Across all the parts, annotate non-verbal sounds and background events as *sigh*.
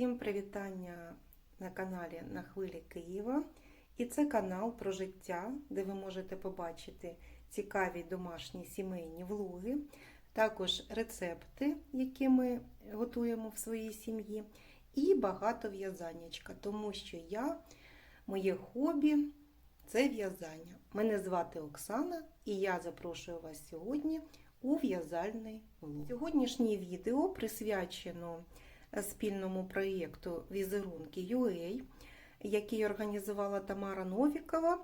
Всім привітання на каналі На хвилі Києва. І це канал про життя, де ви можете побачити цікаві домашні сімейні влоги, також рецепти, які ми готуємо в своїй сім'ї, і багато в'язаннячка, тому що я, моє хобі це в'язання. Мене звати Оксана, і я запрошую вас сьогодні у в'язальний влог. Сьогоднішнє відео присвячено спільному проєкту Візерунки UA, який організувала Тамара Новікова,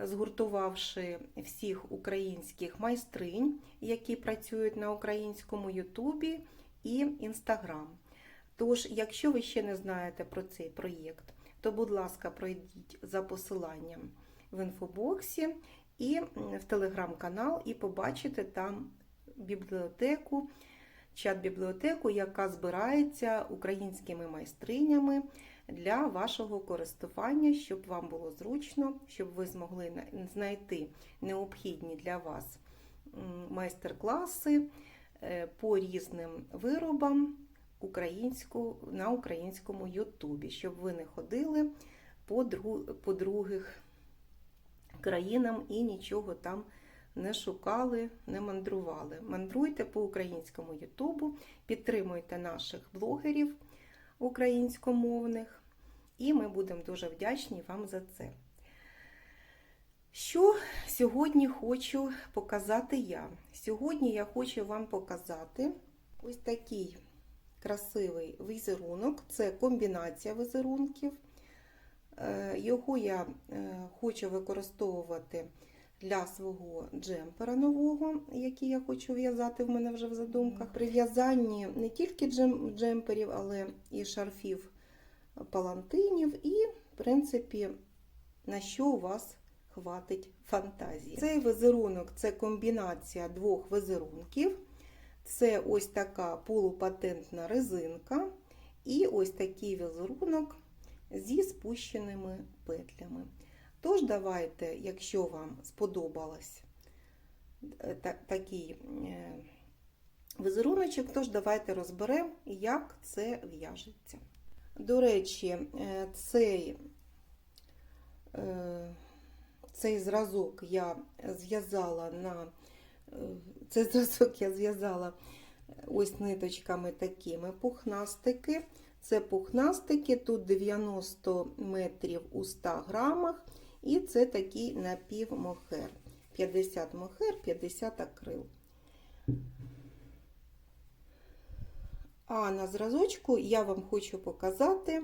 згуртувавши всіх українських майстринь, які працюють на українському Ютубі і Інстаграм. Тож, якщо ви ще не знаєте про цей проєкт, то, будь ласка, пройдіть за посиланням в інфобоксі і в телеграм-канал, і побачите там бібліотеку, чат-бібліотеку, яка збирається українськими майстринями для вашого користування, щоб вам було зручно, щоб ви змогли знайти необхідні для вас майстер-класи по різним виробам українську, на українському Ютубі, щоб ви не ходили по, друг, по других країнам і нічого там не шукали, не мандрували. Мандруйте по українському Ютубу, підтримуйте наших блогерів українськомовних, і ми будемо дуже вдячні вам за це. Що сьогодні хочу показати я? Сьогодні я хочу вам показати ось такий красивий візерунок, це комбінація візерунків. Його я хочу використовувати для свого джемпера нового, який я хочу в'язати в мене вже в задумках. При в'язанні не тільки джем, джемперів, але і шарфів палантинів, і, в принципі, на що у вас хватить фантазії. Цей візерунок це комбінація двох візерунків. Це ось така полупатентна резинка, і ось такий візерунок зі спущеними петлями. Тож, давайте, якщо вам сподобалось такий візеруночок, тож давайте розберемо, як це в'яжеться. До речі, цей, цей зразок я зв'язала на цей *laughs* зразок я зв'язала ось ниточками такими пухнастики. Це пухнастики, тут 90 метрів у 100 грамах, і це такий напівмохер. 50 мохер, 50 акрил. А на зразочку я вам хочу показати,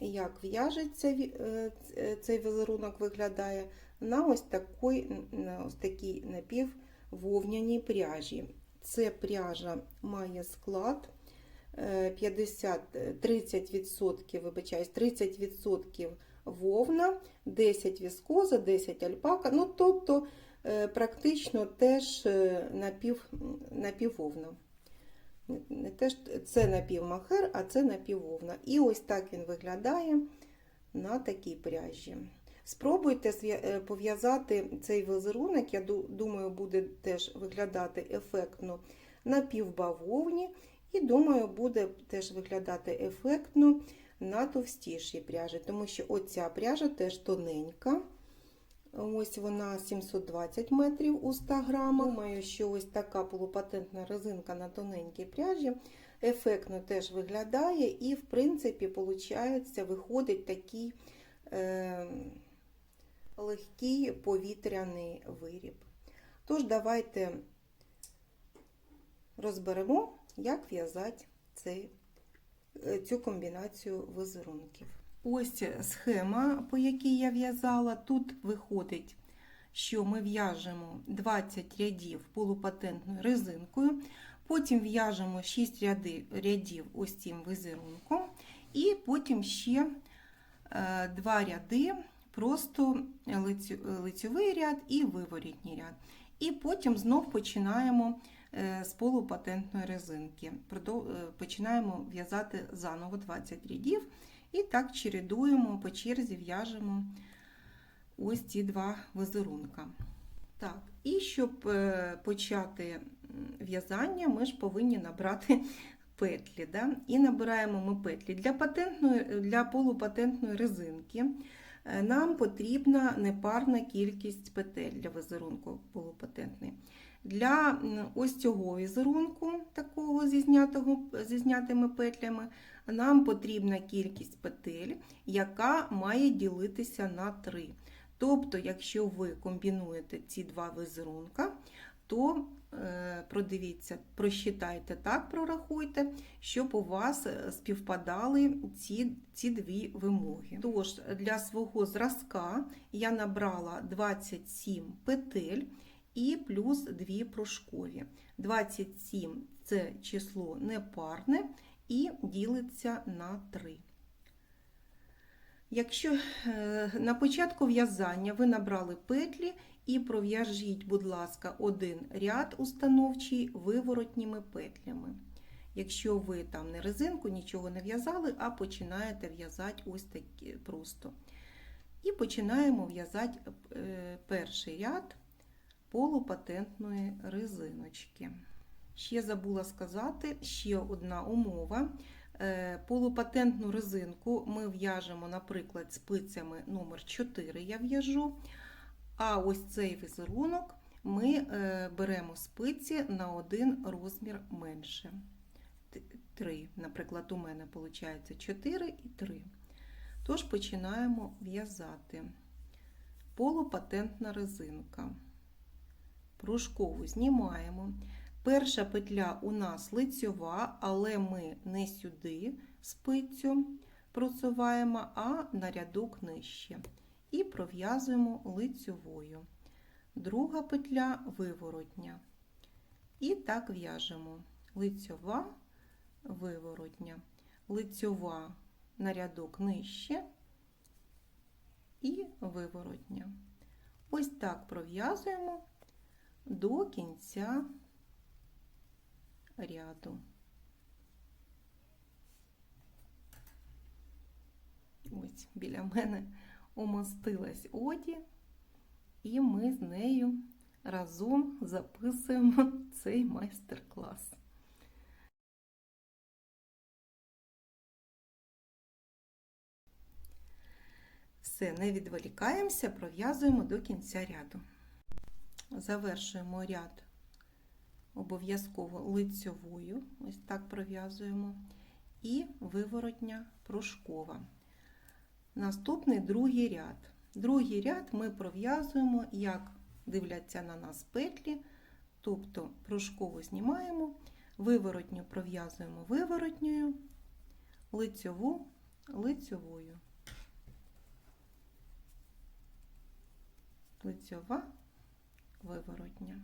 як в'яжеться цей візерунок виглядає на ось такій, на ось такій напіввовняній пряжі. Це пряжа має склад 50, 30%, вибачаюсь, 30% вовна, 10 віскоза, 10 альпака, ну тобто практично теж напів, напіввовна. Не теж, це напівмахер, а це напіввовна. І ось так він виглядає на такій пряжі. Спробуйте пов'язати цей візерунок, я думаю, буде теж виглядати ефектно на півбавовні, і, думаю, буде теж виглядати ефектно на товстішій пряжі, тому що оця пряжа теж тоненька. Ось вона 720 метрів у 100 грамах. Думаю, що ось така полупатентна резинка на тоненькій пряжі ефектно теж виглядає, і, в принципі, виходить, виходить такий е, легкий повітряний виріб. Тож, давайте розберемо, як в'язати цю комбінацію візерунків. Ось схема, по якій я в'язала. Тут виходить, що ми в'яжемо 20 рядів полупатентною резинкою, потім в'яжемо 6 рядів ось цим візерунком, і потім ще 2 ряди, просто лицьовий ряд і виворітній ряд. І потім знов починаємо з полупатентної резинки. Починаємо в'язати заново 20 рядів. І так чередуємо, по черзі в'яжемо ось ці два візерунка. Так, І щоб почати в'язання, ми ж повинні набрати *laughs* петлі. Да? І набираємо ми петлі. Для, патентної, для полупатентної резинки е, нам потрібна непарна кількість петель для візерунку полупатентний. Для ось цього візерунку, такого зі, знятого, зі знятими петлями, нам потрібна кількість петель, яка має ділитися на 3. Тобто, якщо ви комбінуєте ці два візерунка, то е, продивіться, просчитайте так, прорахуйте, щоб у вас е, співпадали ці, ці дві вимоги. Тож, для свого зразка я набрала 27 петель і плюс 2 прошкові. 27 це число непарне і ділиться на 3. Якщо е, на початку в'язання ви набрали петлі і пров'яжіть, будь ласка, один ряд установчий виворотніми петлями. Якщо ви там не резинку, нічого не в'язали, а починаєте в'язати ось такі просто. І починаємо в'язати е, перший ряд полупатентної резиночки. Ще забула сказати, ще одна умова. Е, Полупатентну резинку ми в'яжемо, наприклад, спицями номер 4 я в'яжу. А ось цей візерунок ми е, беремо спиці на один розмір менше. 3. Наприклад, у мене виходить 4 і 3. Тож починаємо в'язати. Полупатентна резинка. Пружкову знімаємо. Перша петля у нас лицьова, але ми не сюди спицю просуваємо, а на рядок нижче. І пров'язуємо лицьовою. Друга петля виворотня. І так в'яжемо лицьова, виворотня, лицьова на рядок нижче і виворотня. Ось так пров'язуємо до кінця ряду. Ось біля мене умостилась Оді, і ми з нею разом записуємо цей майстер-клас. Все, не відволікаємося, пров'язуємо до кінця ряду. Завершуємо ряд обов'язково лицьовою, ось так пров'язуємо, і виворотня пружкова. Наступний другий ряд. Другий ряд ми пров'язуємо, як дивляться на нас петлі, тобто пружкову знімаємо, виворотню пров'язуємо виворотньою, лицьову лицьовою. Лицьова виворотня.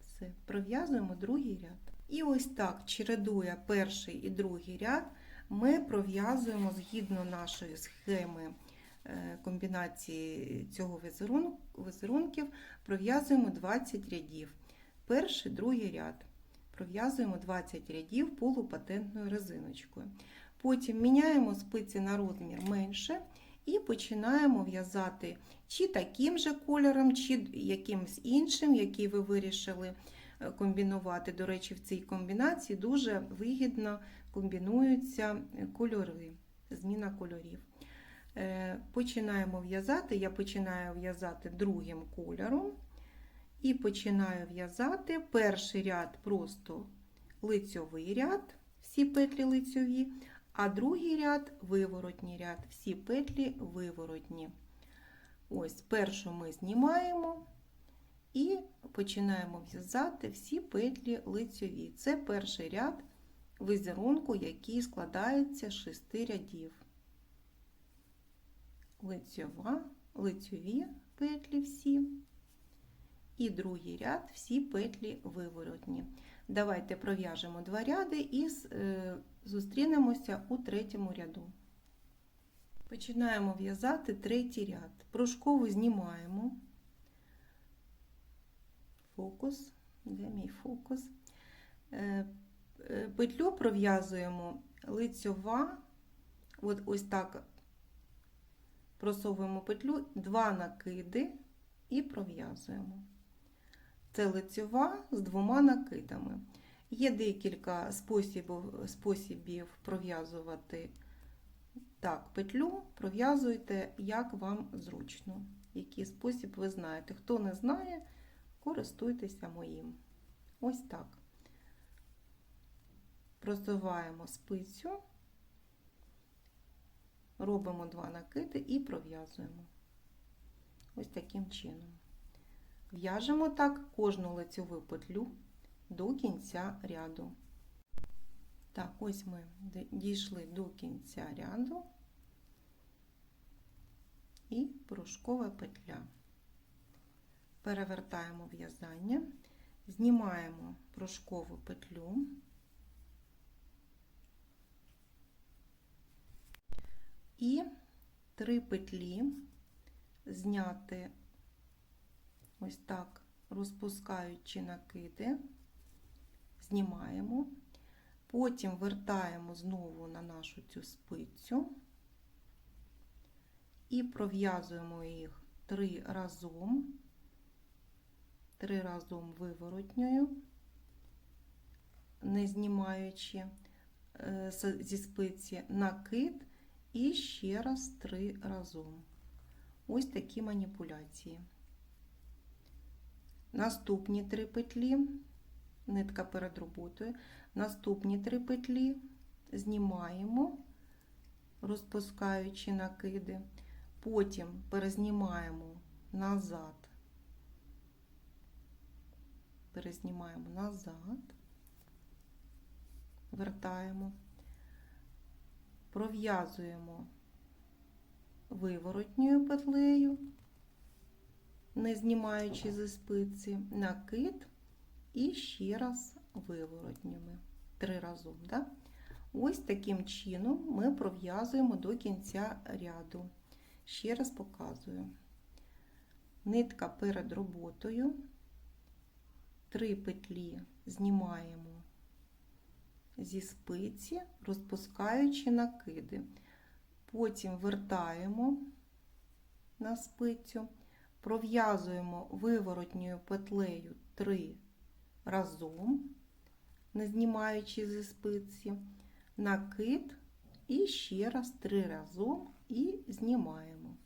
Все, пров'язуємо другий ряд. І ось так, чередує перший і другий ряд, ми пров'язуємо згідно нашої схеми е, комбінації цього візерунків, пров'язуємо 20 рядів. Перший, другий ряд. Пров'язуємо 20 рядів полупатентною резиночкою. Потім міняємо спиці на розмір менше і починаємо в'язати чи таким же кольором, чи якимось іншим, який ви вирішили е, комбінувати. До речі, в цій комбінації дуже вигідно комбінуються кольори, зміна кольорів. Е, починаємо в'язати, я починаю в'язати другим кольором. І починаю в'язати перший ряд просто лицьовий ряд, всі петлі лицьові, а другий ряд виворотній ряд, всі петлі виворотні. Ось першу ми знімаємо і починаємо в'язати всі петлі лицьові. Це перший ряд візерунку, який складається з шести рядів. Лицьова, лицьові петлі всі. І другий ряд всі петлі виворотні. Давайте пров'яжемо два ряди і е, зустрінемося у третьому ряду. Починаємо в'язати третій ряд. Пружкову знімаємо. Фокус, де мій фокус? Е, е, петлю пров'язуємо лицьова, от ось так просовуємо петлю, два накиди і пров'язуємо. Це лицьова з двома накидами. Є декілька способів, способів пров'язувати так петлю, пров'язуйте, як вам зручно. Який спосіб ви знаєте. Хто не знає, користуйтеся моїм. Ось так. Просуваємо спицю, робимо два накиди і пров'язуємо. Ось таким чином. В'яжемо так кожну лицьову петлю до кінця ряду. Так, ось ми дійшли до кінця ряду і порошкова петля. Перевертаємо в'язання, знімаємо прошкову петлю. І три петлі зняти ось так, розпускаючи накиди, знімаємо, потім вертаємо знову на нашу цю спицю і пров'язуємо їх три разом, три разом виворотньою, не знімаючи е, зі спиці накид і ще раз три разом. Ось такі маніпуляції. Наступні три петлі, нитка перед роботою, наступні три петлі. Знімаємо, розпускаючи накиди, потім перезнімаємо назад, перезнімаємо назад, вертаємо, пров'язуємо виворотньою петлею не знімаючи зі спиці, накид і ще раз виворотніми. Три разом. Да? Ось таким чином ми пров'язуємо до кінця ряду. Ще раз показую. Нитка перед роботою, три петлі знімаємо зі спиці, розпускаючи накиди. Потім вертаємо на спицю пров'язуємо виворотньою петлею 3 разом, не знімаючи зі спиці, накид і ще раз 3 разом і знімаємо.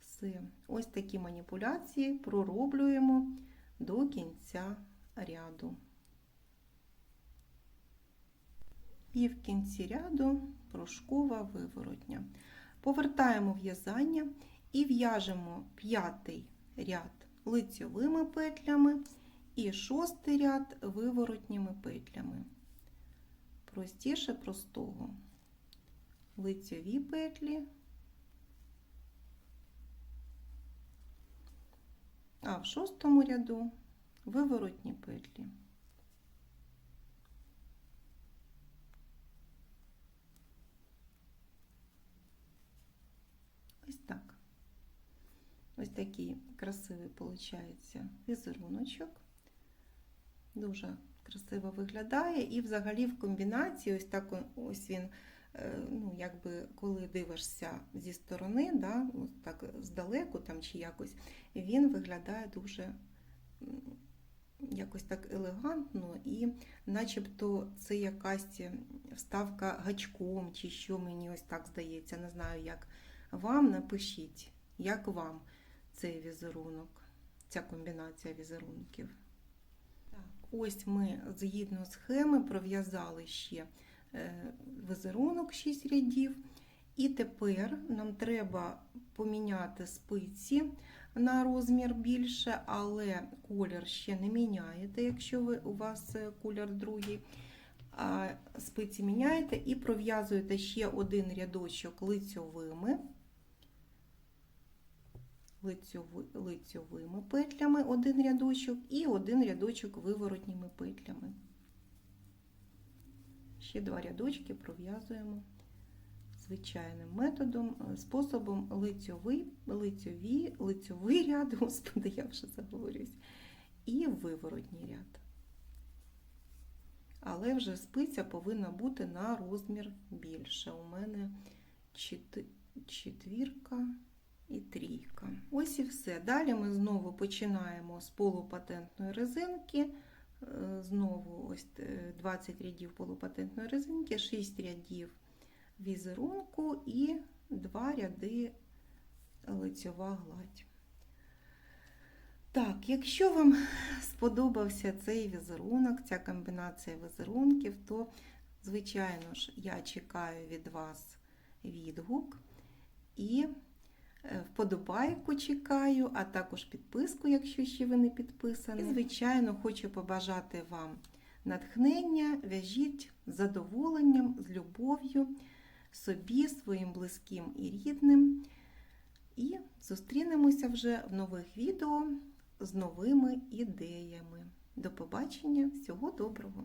Все. Ось такі маніпуляції пророблюємо до кінця ряду. І в кінці ряду прошкова виворотня. Повертаємо в'язання і в'яжемо п'ятий ряд лицьовими петлями і шостий ряд виворотніми петлями. Простіше простого. Лицьові петлі, а в шостому ряду виворотні петлі. Ось так. Ось такий красивий виходить візеруночок. Дуже красиво виглядає. І взагалі в комбінації, ось так ось він, е, ну, якби коли дивишся зі сторони, да, ось так здалеку там чи якось, він виглядає дуже якось так елегантно, і начебто це якась вставка гачком, чи що мені ось так здається. Не знаю, як вам напишіть, як вам цей візерунок, ця комбінація візерунків. Так, Ось ми згідно схеми пров'язали ще е, візерунок 6 рядів. І тепер нам треба поміняти спиці на розмір більше, але колір ще не міняєте, якщо ви, у вас е, колір другий. Спиці міняєте і пров'язуєте ще один рядочок лицьовими лицьовими петлями один рядочок і один рядочок виворотніми петлями. Ще два рядочки пров'язуємо звичайним методом, е, способом лицьовий, лицьові, лицьовий ряд, *laughs* господи, я вже заговорюсь, і виворотній ряд. Але вже спиця повинна бути на розмір більше. У мене четвірка і трійка. Ось і все. Далі ми знову починаємо з полупатентної резинки. Е, Знову ось е, 20 рядів полупатентної резинки, 6 рядів візерунку і 2 ряди лицьова гладь. Так, якщо вам сподобався цей візерунок, ця комбінація візерунків, то, звичайно ж, я чекаю від вас відгук і е, вподобайку чекаю, а також підписку, якщо ще ви не підписані. І, звичайно, хочу побажати вам натхнення, в'яжіть з задоволенням, з любов'ю собі, своїм близьким і рідним. І зустрінемося вже в нових відео з новими ідеями. До побачення, всього доброго!